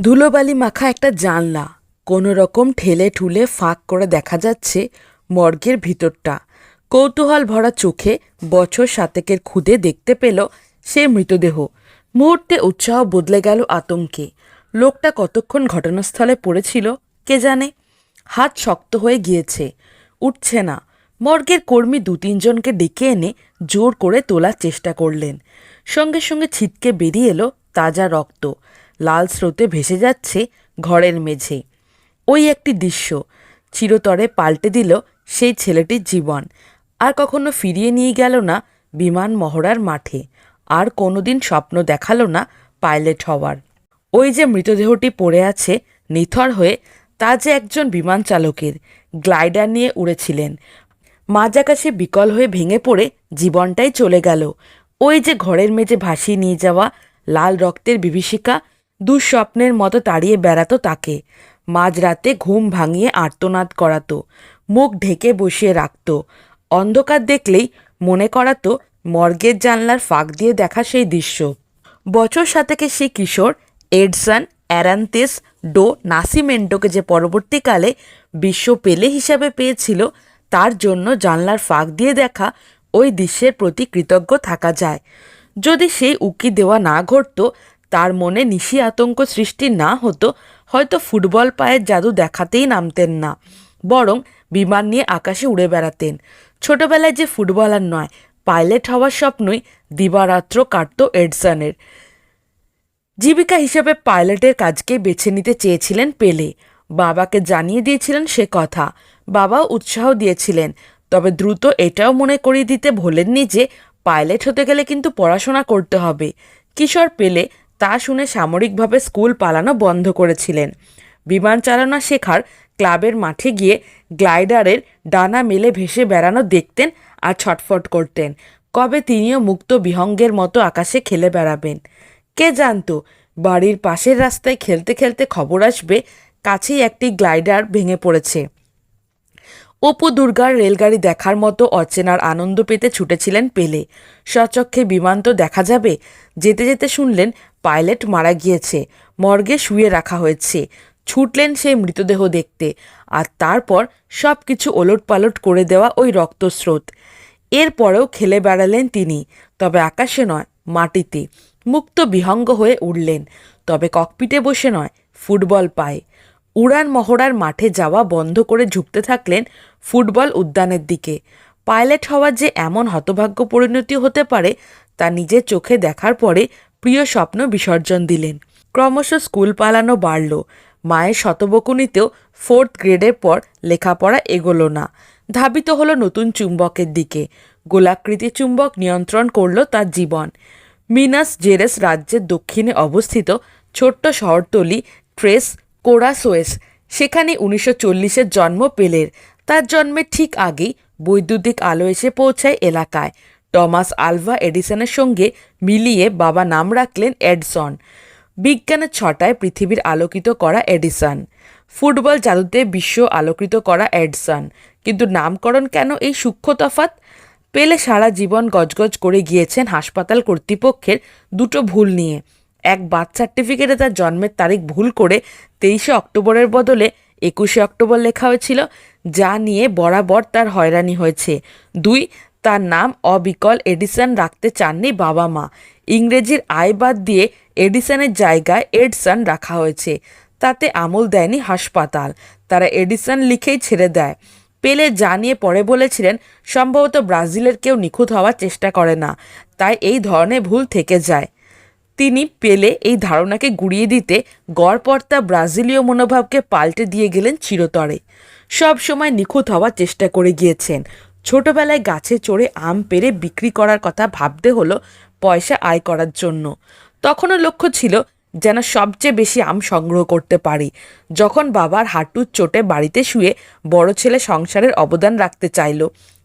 ধুলোবালি মাখা একটা জানলা। কোনো রকম ঠেলে ঠুলে ফাঁক করে দেখা যাচ্ছে মর্গের ভিতরটা। কৌতূহল ভরা চোখে বছর সাতেকের খুদে দেখতে পেল সে মৃতদেহ। মুহূর্তে উৎসাহ বদলে গেল আতঙ্কে। লোকটা কতক্ষণ ঘটনাস্থলে পড়েছিল কে জানে? হাত শক্ত হয়ে গিয়েছে। উঠছে না। মর্গের কর্মী দু তিনজনকে ডেকে এনে জোর করে তোলার চেষ্টা করলেন। সঙ্গে সঙ্গে ছিটকে বেরিয়ে এলো তাজা রক্ত। লাল স্রোতে ভেসে যাচ্ছে ঘরের মেঝে। ওই একটি দৃশ্য চিরতরে পাল্টে দিল সেই ছেলেটির জীবন। আর কখনো ফিরিয়ে নিয়ে গেল না বিমান মহড়ার মাঠে। আর কোনোদিন স্বপ্ন দেখাল না পাইলট হওয়ার। ওই যে মৃতদেহটি পড়ে আছে নিথর হয়ে, তা যে একজন বিমান চালকের গ্লাইডার নিয়ে উড়েছিলেন। মাঝাকাশে বিকল হয়ে ভেঙে পড়ে জীবনটাই চলে গেল। ওই যে ঘরের মেঝে ভাসিয়ে নিয়ে যাওয়া লাল রক্তের বিভীষিকা দুঃস্বপ্নের মতো তাড়িয়ে বেড়াতো তাকে। মাঝরাতে ঘুম ভাঙিয়ে আর্তনাদ করাতো, মুখ ঢেকে বসিয়ে রাখত। অন্ধকার দেখলেই মনে করাতো মর্গের জানলার ফাঁক দিয়ে দেখা সেই দৃশ্য। বছর সাতেকে সেই কিশোর, এডসন অ্যারান্তেস ডো, নাসিমেন্টোকে যে পরবর্তীকালে বিশ্ব পেলে হিসাবে পেয়েছিল, তার জন্য জানলার ফাঁক দিয়ে দেখা ওই দৃশ্যের প্রতি কৃতজ্ঞ থাকা যায়। যদি সেই উকি দেওয়া না ঘটত তার মনে নিশি আতঙ্ক সৃষ্টি না হতো, হয়তো ফুটবল পায়ের জাদু দেখাতেই নামতেন না, বরং বিমান নিয়ে আকাশে উড়ে বেড়াতেন। ছোটবেলায় যে ফুটবলার নয়, পাইলট হওয়ার স্বপ্নই দিবারাত্র কাটত এডসনের। জীবিকা হিসেবে পাইলটের কাজকে বেছে নিতে চেয়েছিলেন পেলে। বাবাকে জানিয়ে দিয়েছিলেন সে কথা, বাবাও উৎসাহ দিয়েছিলেন, তবে দ্রুত এটাও মনে করিয়ে দিতে ভোলেননি যে, পাইলট হতে গেলে কিন্তু পড়াশোনা করতে হবে। কিশোর পেলে তা শুনে সামরিকভাবে স্কুল পালানো বন্ধ করেছিলেন। বিমান চালনা শেখার ক্লাবের মাঠে গিয়ে গ্লাইডারের ডানা মেলে ভেসে বেড়ানো দেখতেন আর ছটফট করতেন। কবে তিনিও মুক্ত বিহঙ্গের মতো আকাশে খেলে বেড়াবেন। কে জানতো, বাড়ির পাশের রাস্তায় খেলতে খেলতে খবর আসবে, কাছেই একটি গ্লাইডার ভেঙে পড়েছে। অপু দুর্গার রেলগাড়ি দেখার মতো অচেনার আনন্দ পেতে ছুটেছিলেন পেলে। সচক্ষে বিমান তো দেখা যাবে, যেতে যেতে শুনলেন পাইলট মারা গিয়েছে, মর্গে শুয়ে রাখা হয়েছে। ছুটলেন সেই মৃতদেহ দেখতে, আর তারপর সব কিছু ওলটপালট করে দেওয়া ওই রক্তস্রোত। এরপরেও খেলে বেড়ালেন তিনি, তবে আকাশে নয়, মাটিতে। মুক্ত বিহঙ্গ হয়ে উড়লেন, তবে ককপিটে বসে নয়, ফুটবল পায়। উড়ান মহড়ার মাঠে যাওয়া বন্ধ করে ঝুঁকতে থাকলেন ফুটবল উদ্যানের দিকে। পাইলট হওয়ার যে এমন হতভাগ্য পরিণতি হতে পারে, তা নিজের চোখে দেখার পরে প্রিয় স্বপ্ন বিসর্জন দিলেন। ক্রমশ স্কুল পালানো বাড়ল। মায়ের শতবকুনিতেও ফোর্থ গ্রেডের পর লেখাপড়া এগোলো না। ধাবিত হলো নতুন চুম্বকের দিকে। গোলাকৃতি চুম্বক নিয়ন্ত্রণ করল তার জীবন। মিনাস জেরেস রাজ্যের দক্ষিণে অবস্থিত ছোট্ট শহরতলি ট্রেস কোরাসোয়েস। সেখানে উনিশশো চল্লিশের জন্ম পেলের। তার জন্মের ঠিক আগেই বৈদ্যুতিক আলো এসে পৌঁছায় এলাকায়। টমাস আলভা এডিসনের সঙ্গে মিলিয়ে বাবা নাম রাখলেন এডসন। বিজ্ঞানের ছটায় পৃথিবীর আলোকিত করা এডিসন। ফুটবল জাদুতে বিশ্ব আলোকিত করা এডসন। কিন্তু নামকরণ কেন এই সূক্ষ্ম তফাত পেলে সারা জীবন গজগজ করে গিয়েছেন হাসপাতাল কর্তৃপক্ষের দুটো ভুল নিয়ে। এক বার্থ সার্টিফিকেটে তার জন্মের তারিখ ভুল করে তেইশে অক্টোবরের বদলে একুশে অক্টোবর লেখা হয়েছিল, যা নিয়ে বরাবর তার হয়রানি হয়েছে। দুই তার নাম অবিকল এডিসন রাখতে চাননি বাবা মা। ইংরেজির আয় বাদ দিয়ে এডিসনের জায়গায় এডসন রাখা হয়েছে। তাতে আমল দেয়নি হাসপাতাল। তারা এডিসন লিখেই ছেড়ে দেয়। পেলে জানিয়ে পরে বলেছিলেন, সম্ভবত ব্রাজিলের কেউ নিখুঁত হওয়ার চেষ্টা করে না। তাই এই ধরনের ভুল থেকে যায়। তিনি পেলে এই ধারণাকে গুড়িয়ে দিতে গড়পর্তা ব্রাজিলীয় মনোভাবকে পাল্টে দিয়ে গেলেন চিরতরে। সব সময় নিখুঁত হওয়ার চেষ্টা করে গিয়েছেন। ছোটবেলায় গাছে চড়ে আম পেরে বিক্রি করার কথা ভাবতে হলো পয়সা আয় করার জন্য। তখনও লক্ষ্য ছিল যেন সবচেয়ে বেশি আম সংগ্রহ করতে পারি। যখন বাবার হাঁটুর চোটে বাড়িতে শুয়ে বড় ছেলে সংসারের অবদান রাখতে চাইল।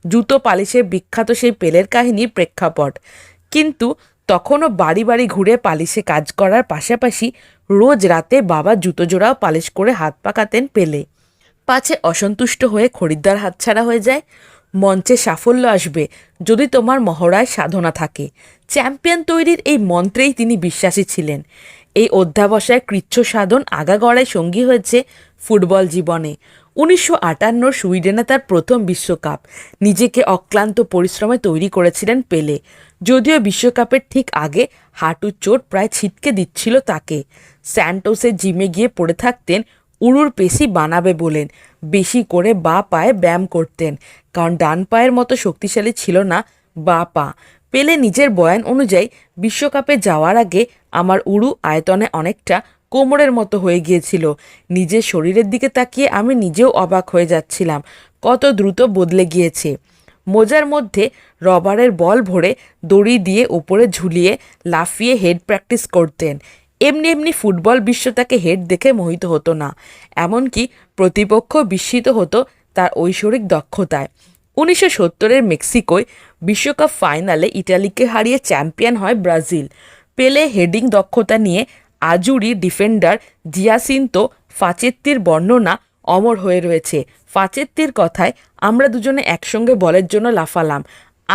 জুতো পালিশের বিখ্যাত সেই পেলের কাহিনীর প্রেক্ষাপট। কিন্তু তখনও বাড়ি বাড়ি ঘুরে পালিশে কাজ করার পাশাপাশি রোজ রাতে বাবা জুতো জোড়াও পালিশ করে হাত পাকাতেন পেলে। পাছে অসন্তুষ্ট হয়ে খরিদ্দার হাতছাড়া হয়ে যায়। মঞ্চে সাফল্য আসবে যদি তোমার মহড়ায় সাধনা থাকে। চ্যাম্পিয়ন তৈরির এই মন্ত্রেই তিনি বিশ্বাসী ছিলেন। এই অধ্যাবসায় কৃচ্ছ সাধন আগাগড়ায় সঙ্গী হয়েছে ফুটবল জীবনে। উনিশশো আটান্ন সুইডেনে তার প্রথম বিশ্বকাপ। নিজেকে অক্লান্ত পরিশ্রমে তৈরি করেছিলেন পেলে। যদিও বিশ্বকাপের ঠিক আগে হাঁটুর চোট প্রায় ছিটকে দিচ্ছিল তাকে। স্যান্টোসের জিমে গিয়ে পড়ে থাকতেন উড়ুর পেশি বানাবে বলেন। বেশি করে বা পায়ে ব্যায়াম করতেন। কারণ ডান পায়ের মতো শক্তিশালী ছিল না বা পা। পেলে নিজের বয়ান অনুযায়ী বিশ্বকাপে যাওয়ার আগে আমার উড়ু আয়তনে অনেকটা কোমরের মতো হয়ে গিয়েছিল। নিজের শরীরের দিকে তাকিয়ে আমি নিজেও অবাক হয়ে যাচ্ছিলাম। কত দ্রুত বদলে গিয়েছে। মোজার মধ্যে রবারের বল ভরে দড়ি দিয়ে ওপরে ঝুলিয়ে লাফিয়ে হেড প্র্যাকটিস করতেন। এমনি এমনি ফুটবল বিশ্ব তাকে হেড দেখে মোহিত হতো না। এমনকি প্রতিপক্ষ বিস্মিত হতো তার ঐশ্বরিক দক্ষতায়। উনিশশো সত্তরের মেক্সিকোয় বিশ্বকাপ ফাইনালে ইটালিকে হারিয়ে চ্যাম্পিয়ন হয় ব্রাজিল। পেলে হেডিং দক্ষতা নিয়ে আজুরি ডিফেন্ডার জিয়াসিন্তো ফাচেত্তির বর্ণনা অমর হয়ে রয়েছে। ফাচেত্তির কথায় আমরা দুজনে একসঙ্গে বলের জন্য লাফালাম।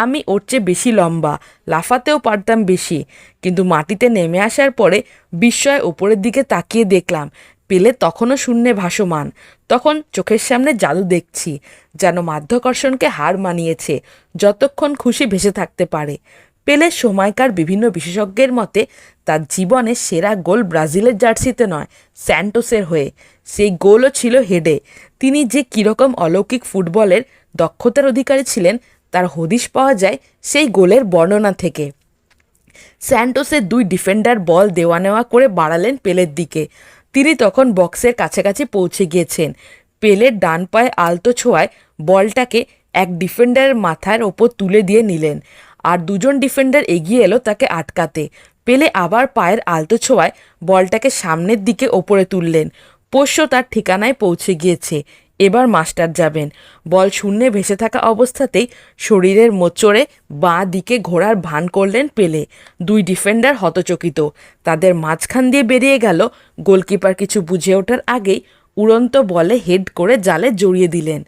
আমি ওর চেয়ে বেশি লম্বা, লাফাতেও পারতাম বেশি। কিন্তু মাটিতে নেমে আসার পরে বিস্ময় ওপরের দিকে তাকিয়ে দেখলাম, পেলে তখনও শূন্যে ভাসমান। তখন চোখের সামনে জাদু দেখছি, যেন মাধ্যাকর্ষণকে হার মানিয়েছে, যতক্ষণ খুশি ভেসে থাকতে পারে। পেলে সময়কার বিভিন্ন বিশেষজ্ঞের মতে, তার জীবনের সেরা গোল ব্রাজিলের জার্সিতে নয়, স্যান্টোসের হয়ে। সেই গোলও ছিল হেডে। তিনি যে কীরকম অলৌকিক ফুটবলের দক্ষতার অধিকারী ছিলেন তার হদিশ পাওয়া যায় সেই গোলের বর্ণনা থেকে। স্যান্টোসের দুই ডিফেন্ডার বল দেওয়া নেওয়া করে বাড়ালেন পেলের দিকে। তিনি তখন বক্সের কাছাকাছি পৌঁছে গিয়েছেন। পেলের ডান পায়ে আলতো ছোঁয়ায় বলটাকে এক ডিফেন্ডারের মাথার ওপর তুলে দিয়ে নিলেন আর দুজন ডিফেন্ডার এগিয়ে এলো তাকে আটকাতে। পেলে আবার পায়ের আলতো ছোঁয়ায় বলটাকে সামনের দিকে ওপরে তুললেন। পোষ্য তার ঠিকানায় পৌঁছে গিয়েছে। এবার মাস্টার যাবেন। বল শূন্যে ভেসে থাকা অবস্থাতেই শরীরের মোচড়ে বাঁ দিকে ঘোরার ভান করলেন পেলে। দুই ডিফেন্ডার হতচকিত। তাদের মাঝখান দিয়ে বেরিয়ে গেল। গোলকিপার কিছু বুঝে ওঠার আগেই উড়ন্ত বলে হেড করে জালে জড়িয়ে দিলেন।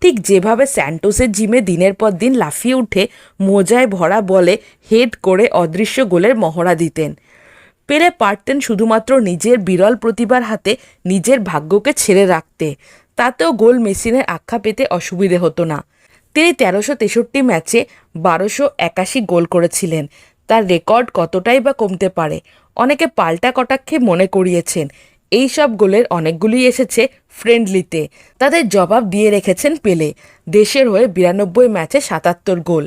ঠিক যেভাবে স্যান্টোসের জিমে দিনের পর দিন লাফিয়ে উঠে মোজায় ভরা বলে হেড করে অদৃশ্য গোলের মহড়া দিতেন। পেলে পারতেন শুধুমাত্র নিজের বিরল প্রতিভার হাতে নিজের ভাগ্যকে ছেড়ে রাখতে। তাতেও গোল মেশিনের আখ্যা পেতে অসুবিধে হতো না। তিনি তেরোশো তেষট্টি ম্যাচে বারোশো একাশি গোল করেছিলেন। তার রেকর্ড কতটাই বা কমতে পারে, অনেকে পাল্টা কটাক্ষে মনে করিয়েছেন। এই সব গোলের অনেকগুলি এসেছে ফ্রেন্ডলিতে। তাদের জবাব দিয়ে রেখেছেন পেলে। দেশের হয়ে বিরানব্বই ম্যাচে সাতাত্তর গোল।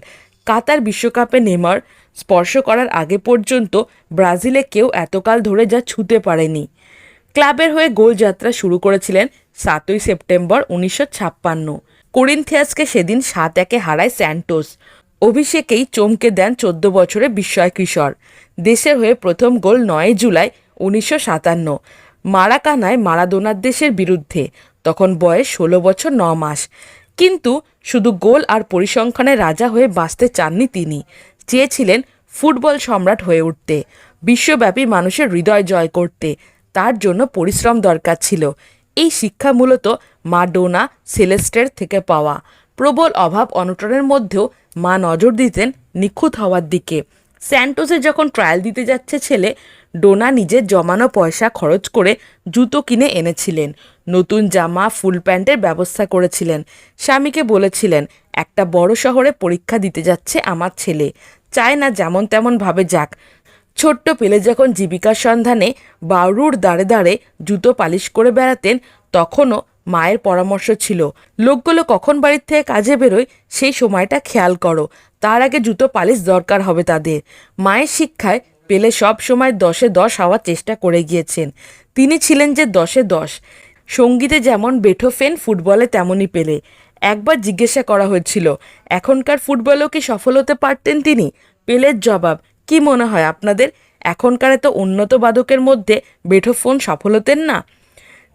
কাতার বিশ্বকাপে নেমার স্পর্শ করার আগে পর্যন্ত ব্রাজিলে কেউ এতকাল ধরে যা ছুঁতে পারেনি। ক্লাবের হয়ে গোলযাত্রা শুরু করেছিলেন সাতই সেপ্টেম্বর উনিশশো ছাপ্পান্ন। করিন্থিয়াসকে সেদিন সাত একে হারায় স্যান্টোস। অভিষেকেই চমকে দেন চোদ্দ বছরে বিস্ময় কিশোর। দেশের হয়ে প্রথম গোল নয় জুলাই উনিশশো সাতান্ন। মারাকানায় মারাদোনার দেশের বিরুদ্ধে। তখন বয়স ষোলো বছর ন মাস। কিন্তু শুধু গোল আর পরিসংখ্যানে রাজা হয়ে বাঁচতে চাননি তিনি। চেয়েছিলেন ফুটবল সম্রাট হয়ে উঠতে। বিশ্বব্যাপী মানুষের হৃদয় জয় করতে। তার জন্য পরিশ্রম দরকার ছিল। এই শিক্ষা মূলত মা ডোনা সেলেস্টের থেকে পাওয়া। প্রবল অভাব অনটনের মধ্যেও মা নজর দিতেন নিখুঁত হওয়ার দিকে। স্যান্টোসে যখন ট্রায়াল দিতে যাচ্ছে ছেলে, ডোনা নিজের জমানো পয়সা খরচ করে জুতো কিনে এনেছিলেন। নতুন জামা, ফুল প্যান্টের ব্যবস্থা করেছিলেন। স্বামীকে বলেছিলেন, একটা বড় শহরে পরীক্ষা দিতে যাচ্ছে আমার ছেলে। চায় না যেমন তেমনভাবে যাক। ছোট্ট পেলে যখন জীবিকার সন্ধানে বাউরুর দাঁড়ে দাঁড়ে জুতো পালিশ করে বেড়াতেন, তখনও মায়ের পরামর্শ ছিল, লোকগুলো কখন বাড়ির থেকে কাজে বেরোয় সেই সময়টা খেয়াল করো, তার আগে জুতো পালিশ দরকার হবে তাদের। মায়ের শিক্ষায় পেলে সব সময় দশে দশ হওয়ার চেষ্টা করে গিয়েছেন। তিনি ছিলেন যে দশে দশ। সঙ্গীতে যেমন বেঠোফেন ফুটবলে তেমনই পেলে। একবার জিজ্ঞাসা করা হয়েছিল, এখনকার ফুটবলেও কি সফল হতে পারতেন তিনি? পেলের জবাব কি মনে হয় আপনাদের? এখনকার এত উন্নত বাদকের মধ্যে বেঠোফোন সফল হতেন না?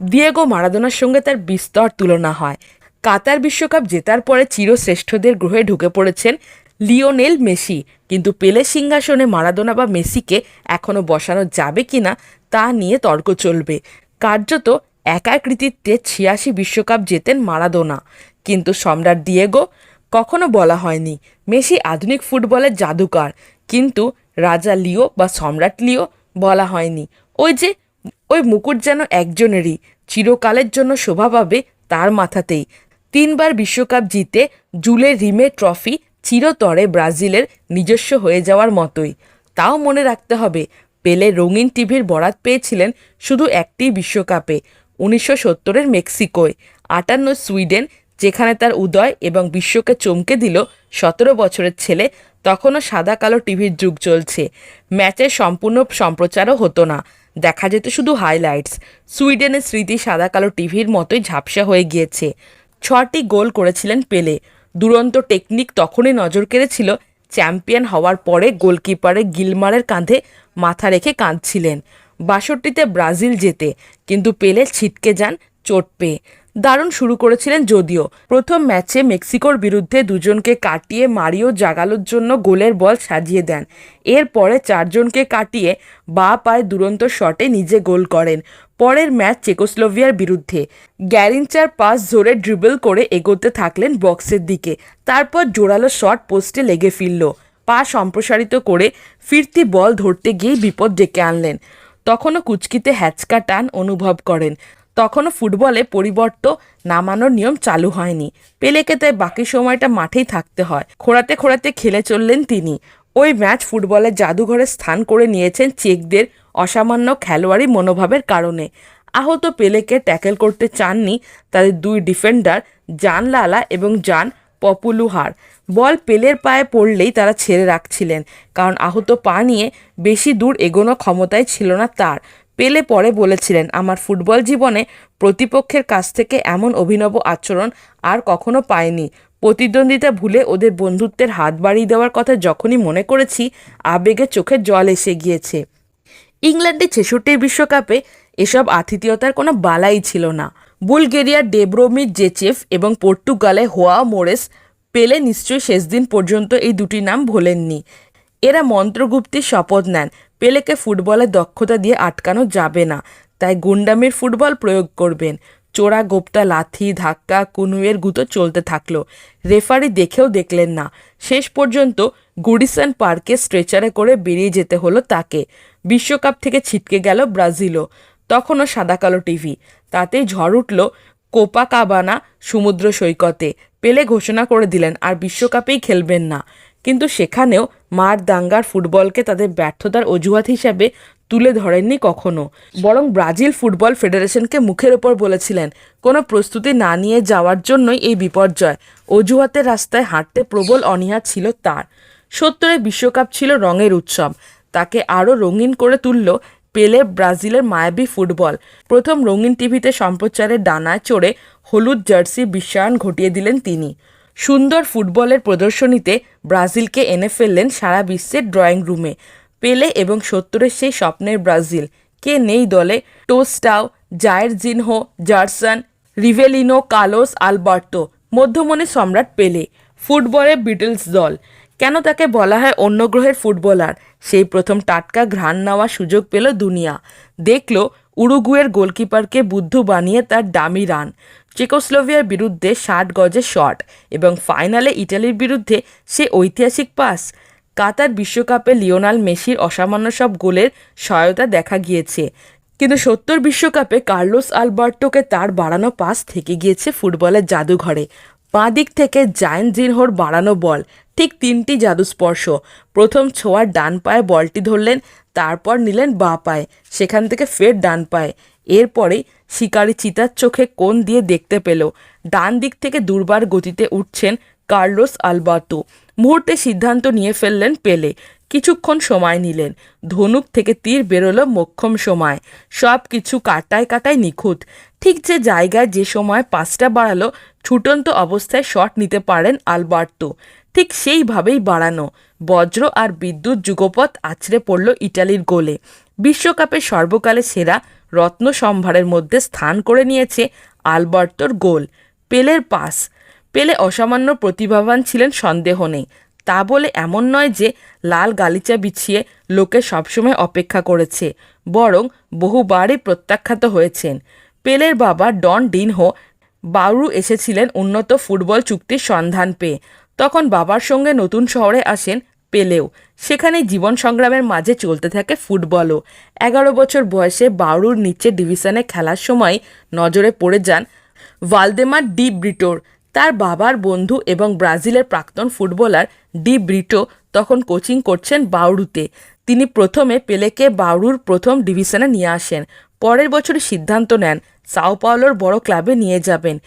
দিয়েগো মারাদোনার সঙ্গে তার বিস্তর তুলনা হয়। কাতার বিশ্বকাপ জেতার পরে চিরশ্রেষ্ঠদের গ্রহে ঢুকে পড়েছেন লিওনেল মেসি। কিন্তু পেলে সিংহাসনে মারাদোনা বা মেসিকে এখনও বসানো যাবে কিনা তা নিয়ে তর্ক চলবে। কার্যত একার কৃতিত্বে ছিয়াশি বিশ্বকাপ জেতেন মারাদোনা। কিন্তু সম্রাট দিয়েগো, কখনো বলা হয়নি, মেসি আধুনিক ফুটবলের জাদুকর। কিন্তু রাজা লিও বা সম্রাট লিও বলা হয়নি। ওই যে, ওই মুকুট যেন একজনেরই, চিরকালের জন্য শোভা পাবে তার মাথাতেই। তিনবার বিশ্বকাপ জিতে জুলে রিমে ট্রফি চিরতরে ব্রাজিলের নিজস্ব হয়ে যাওয়ার মতোই। তাও মনে রাখতে হবে, পেলে রঙিন টিভির বরাত পেয়েছিলেন শুধু একটি বিশ্বকাপে, উনিশশো সত্তরের মেক্সিকোয়। আটান্ন সুইডেন যেখানে তার উদয় এবং বিশ্বকে চমকে দিল সতেরো বছরের ছেলে, তখনও সাদা কালো টিভির যুগ চলছে। ম্যাচের সম্পূর্ণ সম্প্রচারও হতো না। দেখা যেত শুধু হাইলাইটস সুইডেনের স্মৃতি সাদা কালো টিভির মতোই ঝাপসা হয়ে গিয়েছে। ছটি গোল করেছিলেন পেলে। দুরন্ত টেকনিক তখনই নজর কেড়েছিল চ্যাম্পিয়ন হওয়ার পরে গোলকিপারের গিলমারের কাঁধে মাথা রেখে কাঁদছিলেন। বাষট্টিতে ব্রাজিল জেতে, কিন্তু পেলে ছিটকে যান চোট পেয়ে। দারুণ শুরু করেছিলেন যদিও। প্রথম ম্যাচে মেক্সিকোর বিরুদ্ধে দুজনকে কাটিয়ে মারিও জাগালোর জন্য গোলের বল সাজিয়ে দেন। এরপরে চারজনকে কাটিয়ে বা পায়ে দুরন্ত শটে নিজে গোল করেন। পরের ম্যাচ চেকোস্লোভিয়ার বিরুদ্ধে। গ্যারিঞ্চার পাস ধরে ড্রিবল করে এগোতে থাকলেন বক্সের দিকে। তারপর জোরালো শট পোস্টে লেগে ফিরল। পা সম্প্রসারিত করে ফিরতি বল ধরতে গিয়েই বিপদ ডেকে আনলেন। তখনও কুচকিতে হ্যাচকা টান অনুভব করেন। তখনও ফুটবলে পরিবর্ত নামানোর নিয়ম চালু হয়নি। পেলেকে তাই বাকি সময়টা মাঠেই থাকতে হয়। খোড়াতে খোঁড়াতে খেলে চললেন তিনি। ওই ম্যাচ ফুটবলের জাদুঘরে স্থান করে নিয়েছেন চেকদের অসামান্য খেলোয়াড়ি মনোভাবের কারণে। আহত পেলেকে ট্যাকেল করতে চাননি তাদের দুই ডিফেন্ডার, জান লালা এবং জান পপুলুহার। বল পেলের পায়ে পড়লেই তারা ছেড়ে রাখছিলেন, কারণ আহত পা নিয়ে বেশি দূর এগোনো ক্ষমতায় ছিল না তার। পেলে পরে বলেছিলেন, আমার ফুটবল জীবনে প্রতিপক্ষের কাছ থেকে এমন অভিনব আচরণ আর কখনো পাইনি। প্রতিদ্বন্দ্বিতা ভুলে ওদের বন্ধুত্বের হাত বাড়িয়ে দেওয়ার কথা যখনই মনে করেছি, আবেগে চোখে জল এসে গিয়েছে। ইংল্যান্ডে ছেষট্টির বিশ্বকাপে এসব আতিথেয়তার কোনো বালাই ছিল না। বুলগেরিয়ার ডেব্রোমির জেচেফ এবং পর্তুগালে হোয়া মোরেস পেলে নিশ্চয়ই শেষ দিন পর্যন্ত এই দুটি নাম ভোলেননি। এরা মন্ত্রগুপ্তির শপথ নেন। পেলেকে ফুটবলের দক্ষতা দিয়ে আটকানো যাবে না, তাই গুন্ডামির ফুটবল প্রয়োগ করবেন। চোরা গোপ্তা লাথি, ধাক্কা, কুনুয়ের গুঁতো চলতে থাকল। রেফারি দেখেও দেখলেন না। শেষ পর্যন্ত গুডিসন পার্কে স্ট্রেচারে করে বেরিয়ে যেতে হলো তাকে। বিশ্বকাপ থেকে ছিটকে গেল ব্রাজিলও। তখনও সাদা কালো টিভি। তাতেই ঝড় উঠল কোপা কাবানা সমুদ্র সৈকতে। পেলে ঘোষণা করে দিলেন, আর বিশ্বকাপেই খেলবেন না। কিন্তু সেখানেও মার দাঙ্গার ফুটবলকে তাদের ব্যর্থতার অজুহাত হিসাবে তুলে ধরেননি কখনো। বরং ব্রাজিল ফুটবল ফেডারেশনকে মুখের ওপর বলেছিলেন, কোনো প্রস্তুতি না নিয়ে যাওয়ার জন্যই এই বিপর্যয়। অজুহাতের রাস্তায় হাঁটতে প্রবল অনীহা ছিল তার। সত্তরে বিশ্বকাপ ছিল রঙের উৎসব। তাকে আরও রঙিন করে তুলল পেলে ব্রাজিলের মায়াবী ফুটবল। প্রথম রঙিন টিভিতে সম্প্রচারের ডানায় চড়ে হলুদ জার্সি বিশ্বায়ন ঘটিয়ে দিলেন তিনি। সুন্দর ফুটবলের প্রদর্শনীতে ব্রাজিলকে এনে ফেললেন সারা বিশ্বের ড্রয়িং রুমে। পেলে এবং সত্তরের সেই স্বপ্নের ব্রাজিল। কে নেই দলে? টোস্টাও, জায়ের জিনহো, জার্সন, রিভেলিনো, কালোস, আলবার্তো, মধ্যমণি সম্রাট পেলে। ফুটবলের বিটলস দল। কেন তাকে বলা হয় অন্য গ্রহের ফুটবলার? সেই প্রথম টাটকা ঘ্রাণ নেওয়ার সুযোগ পেল দুনিয়া। দেখল উরুগুয়ের গোলকিপারকে বুদ্ধু বানিয়ে তার দামি রান। চেকোস্লোভিয়ার বিরুদ্ধে ষাট গজে শট এবং ফাইনালে ইটালির বিরুদ্ধে সে ঐতিহাসিক পাস। কাতার বিশ্বকাপে লিওনাল মেসির অসামান্য সব গোলের সহায়তা দেখা গিয়েছে। কিন্তু সত্তর বিশ্বকাপে কার্লোস আলবার্টোকে তার বাড়ানো পাস থেকে গিয়েছে ফুটবলের জাদুঘরে। বাঁ দিক থেকে জায়েন জিনহোর বাড়ানো বল ঠিক তিনটি জাদুস্পর্শ প্রথম ছোঁয়ার ডান পায়ে বলটি ধরলেন, তারপর নিলেন বা পায়ে। সেখান থেকে ফের ডান পায়ে। এরপরেই শিকারি চিতার চোখে কোন দিয়ে দেখতে পেল। ডান দিক থেকে দুর্বার গতিতে উঠছেন কার্লোস আলবার্তো। মুহূর্তে সিদ্ধান্ত নিয়ে ফেললেন পেলে। কিছুক্ষণ সময় নিলেন। ধনুক থেকে তীর বেরোলো মোক্ষম সময়। সব কিছু কাটায় কাটায় নিখুঁত। ঠিক যে জায়গায় যে সময় পাঁচটা বাড়ালো, ছুটন্ত অবস্থায় শট নিতে পারেন আলবার্তো। ঠিক সেইভাবেই বাড়ানো। বজ্র আর বিদ্যুৎ যুগপথ আছড়ে পড়ল ইটালির গোলে। বিশ্বকাপে সর্বকালে সেরা রত্ন সম্ভারের মধ্যে স্থান করে নিয়েছে আলবার্তোর গোল। পেলের পাস। পেলে অসামান্য প্রতিভাবান ছিলেন, সন্দেহ নেই। তা বলে এমন নয় যে লাল গালিচা বিছিয়ে লোকে সবসময় অপেক্ষা করেছে, বরং বহুবারই প্রত্যাখ্যাত হয়েছেন। পেলের বাবা ডন ডিনহো বাউরু এসেছিলেন উন্নত ফুটবল চুক্তির সন্ধান পেয়ে। তখন বাবার সঙ্গে নতুন শহরে আসেন পেলেও। সেখানে জীবন সংগ্রামের মাঝে চলতে থাকে ফুটবলও। এগারো বছর বয়সে বাউরুর নিচে ডিভিশনে খেলার সময় নজরে পড়ে যান ভালদেমার ডি ব্রিটোর। তার বাবার বন্ধু এবং ব্রাজিলের প্রাক্তন ফুটবলার ডি ব্রিটো তখন কোচিং করছেন বাউরুতে তিনি প্রথমে পেলেকে বাউরুর প্রথম ডিভিশনে নিয়ে আসেন। পরের বছরই সিদ্ধান্ত নেন সাও পাওলোর বড় ক্লাবে নিয়ে যাবেন।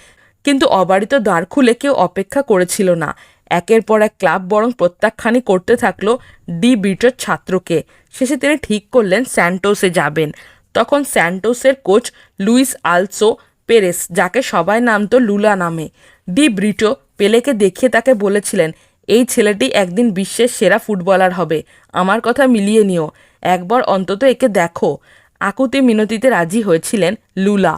কিন্তু অবারিত দ্বার খুলে কেউ অপেক্ষা করেছিল না। একের পর এক ক্লাব বরং প্রত্যাখ্যানই করতে থাকল ডি ব্রিটোর ছাত্রকে। শেষে তিনি ঠিক করলেন স্যান্টোসে যাবেন। তখন স্যান্টোসের কোচ লুইস আলসো পেরেস, যাকে সবাই নামতো লুলা নামে, ডি ব্রিটো পেলেকে দেখিয়ে তাকে বলেছিলেন, এই ছেলেটি একদিন বিশ্বের সেরা ফুটবলার হবে। আমার কথা মিলিয়ে নিও। একবার অন্তত একে দেখো। আকুতি মিনতিতে রাজি হয়েছিলেন লুলা।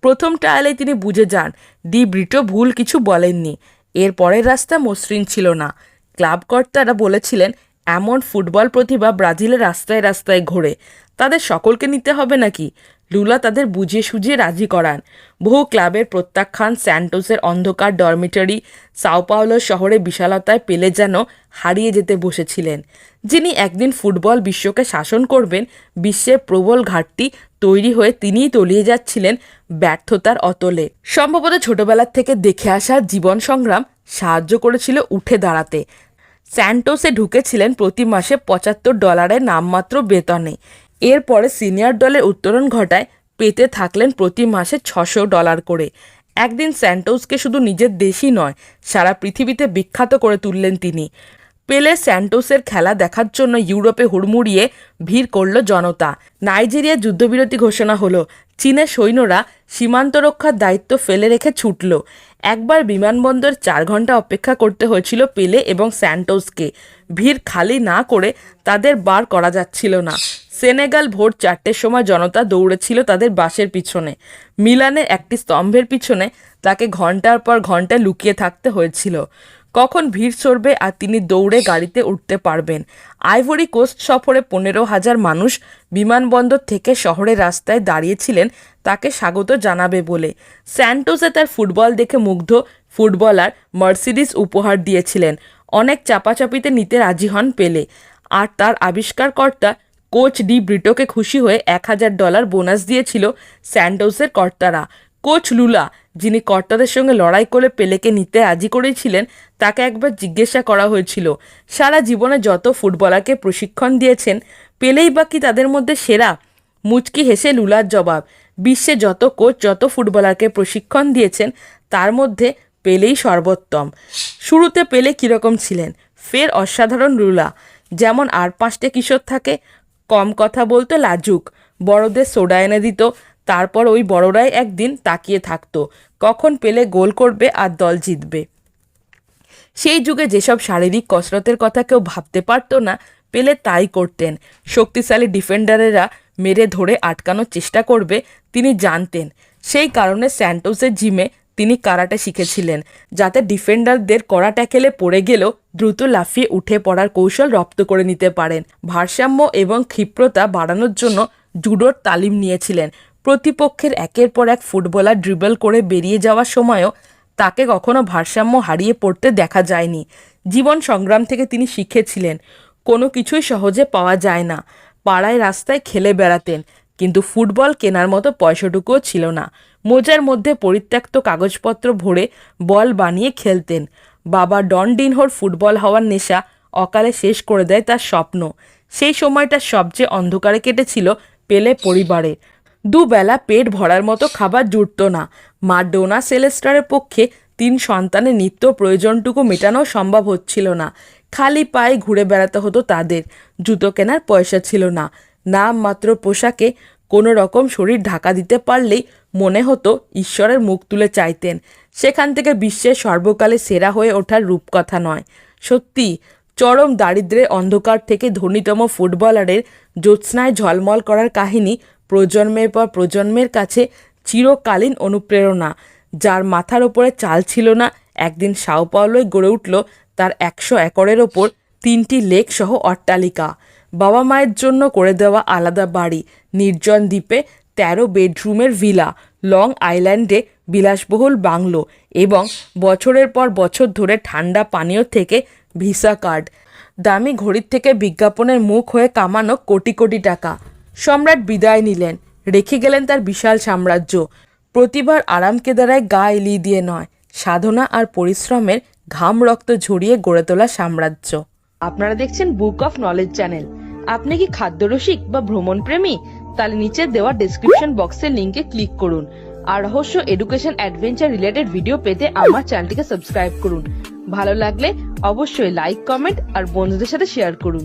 প্রথম ট্রায়ালে তিনি বুঝে যান, ডি ব্রিটো ভুল কিছু বলেননি। এর পরের রাস্তা মসৃণ ছিল না। ক্লাব কর্তারা বলেছিলেন, এমন ফুটবল প্রতিভা ব্রাজিলের রাস্তায় রাস্তায় ঘোরে। তাদের সকলকে নিতে হবে নাকি? লুলা তাদের বুঝিয়ে সুঝিয়ে রাজি করান। বহু ক্লাবের প্রত্যাখ্যান স্যান্টোসের অন্ধকার ডরমিটরি সাওপাওলো শহরে বিশালতায় পেলে যেন হারিয়ে যেতে বসেছিলেন। যিনি একদিন ফুটবল বিশ্বকে শাসন করবেন, বিশ্বের প্রবল ঘাটতি তৈরি হয়ে তিনিই তলিয়ে যাচ্ছিলেন ব্যর্থতার অতলে। সম্ভবত ছোটবেলার থেকে দেখে আসা জীবন সংগ্রাম সাহায্য করেছিল উঠে দাঁড়াতে। স্যান্টোসে ঢুকেছিলেন প্রতি মাসে পঁচাত্তর ডলারের নামমাত্র বেতনে। এরপরে সিনিয়র দলের উত্তরণ ঘটায় পেতে থাকলেন প্রতি মাসে ছশো ডলার করে। একদিন স্যান্টোসকে শুধু নিজের দেশই নয়, সারা পৃথিবীতে বিখ্যাত করে তুললেন তিনি। পেলে স্যান্টোসের খেলা দেখার জন্য ইউরোপে হুড়মুড়িয়ে ভিড় করল জনতা। নাইজেরিয়া যুদ্ধবিরতি ঘোষণা হলো। চীনের সৈন্যরা সীমান্ত রক্ষার দায়িত্ব ফেলে রেখে ছুটল। একবার বিমানবন্দর চার ঘণ্টা অপেক্ষা করতে হয়েছিল পেলে এবং স্যান্টোসকে। ভিড় খালি না করে তাদের বার করা যাচ্ছিল না। সেনেগাল ভোর চারটের সময় জনতা দৌড়েছিল তাদের বাসের পিছনে। মিলানের একটি স্তম্ভের পিছনে তাকে ঘণ্টার পর ঘণ্টা লুকিয়ে থাকতে হয়েছিল। ভিড় সরবে আর তিনি দৌড়ে গাড়িতে উঠতে পারবেন? আইভরি কোস্ট সফরে পনেরো হাজার মানুষ বিমানবন্দর থেকে শহরের রাস্তায় দাঁড়িয়েছিলেন, তাকে স্বাগত জানাবে বলে। স্যান্টোসে তার ফুটবল দেখে মুগ্ধ ফুটবলার মার্সিডিস উপহার দিয়েছিলেন। অনেক চাপাচাপিতে নিতে রাজি হন পেলে। আর তার আবিষ্কারকর্তা কোচ ডি ব্রিটোকে খুশি হয়ে এক হাজার ডলার বোনাস দিয়েছিল স্যান্টোসের কর্তারা। কোচ লুলা, যিনি কর্তাদের সঙ্গে লড়াই করে পেলেকে নিতে রাজি করেছিলেন, তাকে একবার জিজ্ঞাসা করা হয়েছিল। সারা জীবনে যত ফুটবলারকে প্রশিক্ষণ দিয়েছেন, পেলেই বা কি তাদের মধ্যে সেরা? মুচকি হেসে লুলার জবাব, বিশ্বে যত কোচ, যত ফুটবলারকে প্রশিক্ষণ দিয়েছেন, তার মধ্যে পেলেই সর্বোত্তম। শুরুতে পেলে কীরকম ছিলেন? ফের অসাধারণ লুলা, যেমন আর পাঁচটা কিশোর থাকে, কম কথা বলতো লাজুক, বড়দের সোডা এনে দিত তারপর ওই বড়রাই একদিন তাকিয়ে থাকতো, কখন পেলে গোল করবে আর দল জিতবে। সেই যুগে যেসব শারীরিক কসরতের কথা কেউ ভাবতে পারতো না, পেলে তাই করতেন। শক্তিশালী ডিফেন্ডারেরা মেরে ধরে আটকানোর চেষ্টা করবে, তিনি জানতেন। সেই কারণে স্যান্টোসের জিমে তিনি কারাটে শিখেছিলেন, যাতে ডিফেন্ডারদের কড়া ট্যাকেলে পড়ে গেলেও দ্রুত লাফিয়ে উঠে পড়ার কৌশল রপ্ত করে নিতে পারেন। ভারসাম্য এবং ক্ষিপ্রতা বাড়ানোর জন্য জুডোর তালিম নিয়েছিলেন। প্রতিপক্ষের একের পর এক ফুটবলার ড্রিবল করে বেরিয়ে যাওয়ার সময়ও তাকে কখনো ভারসাম্য হারিয়ে পড়তে দেখা যায়নি। জীবন সংগ্রাম থেকে তিনি শিখেছিলেন, কোনো কিছুই সহজে পাওয়া যায় না। পাড়ায় রাস্তায় খেলে বেড়াতেন, কিন্তু ফুটবল কেনার মতো পয়সাটুকুও ছিল না। মোজার মধ্যে পরিত্যক্ত কাগজপত্র ভরে বল বানিয়ে খেলতেন। বাবা ডন ডিনহোর ফুটবল হওয়ার নেশা অকালে শেষ করে দেয় তার স্বপ্ন। সেই সময়টা সবচেয়ে অন্ধকারে কেটেছিল পেলে পরিবারে দুবেলা পেট ভরার মতো খাবার জুটত না। মা ডোনা সেলেস্টারের পক্ষে তিন সন্তানের নিত্য প্রয়োজনটুকু মেটানো সম্ভব হচ্ছিল না। খালি পায়ে ঘুরে বেড়াতে হতো তাদের। জুতো কেনার পয়সা ছিল না। নাম মাত্র পোশাকে কোনো রকম শরীর ঢাকা দিতে পারলেই মনে হতো ঈশ্বরের মুখ তুলে চাইতেন। সেখান থেকে বিশ্বের সর্বকালে সেরা হয়ে ওঠার রূপকথা নয়। সত্যি, চরম দারিদ্র্যের অন্ধকার থেকে ধনীতম ফুটবলারের জ্যোৎস্নায় ঝলমল করার কাহিনী প্রজন্মের পর প্রজন্মের কাছে চিরকালীন অনুপ্রেরণা। যার মাথার ওপরে চাল ছিল না, একদিন সাও পাওলোয় গড়ে উঠল তার একশো একরের ওপর তিনটি লেক সহ অট্টালিকা। বাবা মায়ের জন্য করে দেওয়া আলাদা বাড়ি, নির্জন দ্বীপে তেরো বেডরুমের ভিলা, লং আইল্যান্ডে বিলাসবহুল বাংলো এবং বছরের পর বছর ধরে ঠান্ডা পানীয় থেকে ভিসা কার্ড। দামি ঘড়ির থেকে বিজ্ঞাপনের মুখ হয়ে কামানো কোটি কোটি টাকা। সম্রাট বিদায় নিলেন। রেখে গেলেন তার বিশাল সাম্রাজ্য। প্রতিবার আরাম কেদারায় গা এলিয়ে দিয়ে নয়, সাধনা আর পরিশ্রমের ঘাম রক্ত ঝরিয়ে গড়ে তোলা সাম্রাজ্য। আপনারা দেখছেন বুক অফ নলেজ চ্যানেল। আপনি কি খাদ্যরসিক বা ভ্রমণ প্রেমী তাহলে নিচে দেওয়া ডেসক্রিপশন বক্সের লিংকে ক্লিক করুন। আর রহস্য এডুকেশন অ্যাডভেঞ্চার রিলেটেড ভিডিও পেতে আমার চ্যানেলটিকে সাবস্ক্রাইব করুন। ভালো লাগলে অবশ্যই লাইক কমেন্ট আর বন্ধুদের সাথে শেয়ার করুন।